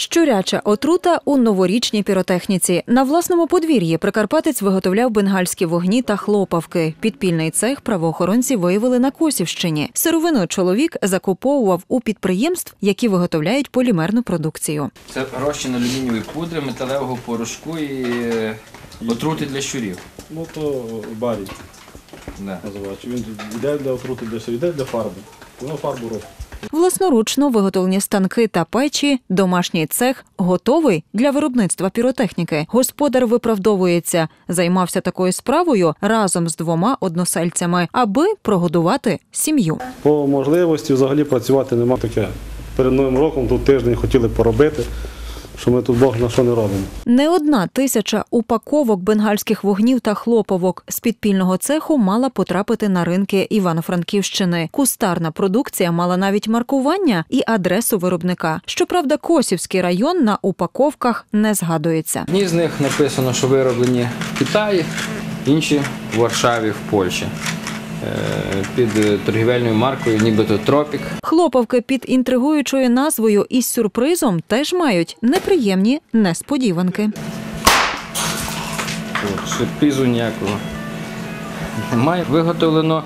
Щуряча отрута у новорічній піротехніці. На власному подвір'ї прикарпатець виготовляв бенгальські вогні та хлопавки. Підпільний цех правоохоронці виявили на Косівщині. Сировину чоловік закуповував у підприємств, які виготовляють полімерну продукцію. Це розчин алюмінієвої пудри, металевого порошку і е, отрути для щурів. Ну то барій Да. називається. Він йде для отрути, для всього, йде для фарби. Воно фарбу робить. Власноручно виготовлені станки та печі, домашній цех готовий для виробництва піротехніки. Господар виправдовується, займався такою справою разом з двома односельцями, аби прогодувати сім'ю. По можливості взагалі працювати нема таке. Перед новим роком тут тиждень хотіли поробити, що ми тут Бог на що не робимо. Не одна тисяча упаковок бенгальських вогнів та хлопавок з підпільного цеху мала потрапити на ринки Івано-Франківщини. Кустарна продукція мала навіть маркування і адресу виробника. Щоправда, Косівський район на упаковках не згадується. Одні з них написано, що вироблені в Китаї, інші в Варшаві, в Польщі. Е, Під е, торгівельною маркою, нібито Тропік. Хлопавки під інтригуючою назвою із сюрпризом теж мають неприємні несподіванки. Сюрпризу ніякого немає. Виготовлено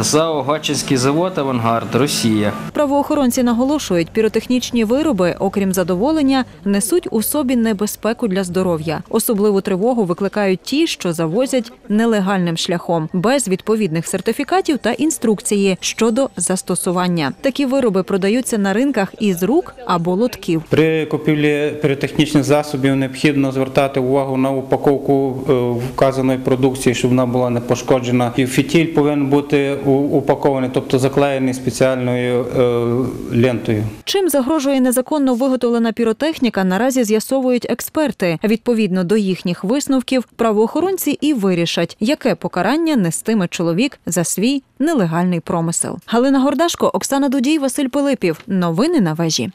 ЗАО Гатчинський завод Авангард, Росія. Правоохоронці наголошують, піротехнічні вироби, окрім задоволення, несуть у собі небезпеку для здоров'я. Особливу тривогу викликають ті, що завозять нелегальним шляхом, без відповідних сертифікатів та інструкції щодо застосування. Такі вироби продаються на ринках із рук або лотків. При купівлі піротехнічних засобів необхідно звертати увагу на упаковку е, вказаної продукції, щоб вона була не пошкоджена. І фітіль повинен бути упакований, тобто заклеєний спеціальною е, лентою. Чим загрожує незаконно виготовлена піротехніка, наразі з'ясовують експерти. Відповідно до їхніх висновків, правоохоронці і вирішать, яке покарання нестиме чоловік за свій нелегальний промисел. Галина Гордашко, Оксана Дудій, Василь Пилипів. Новини на вежі.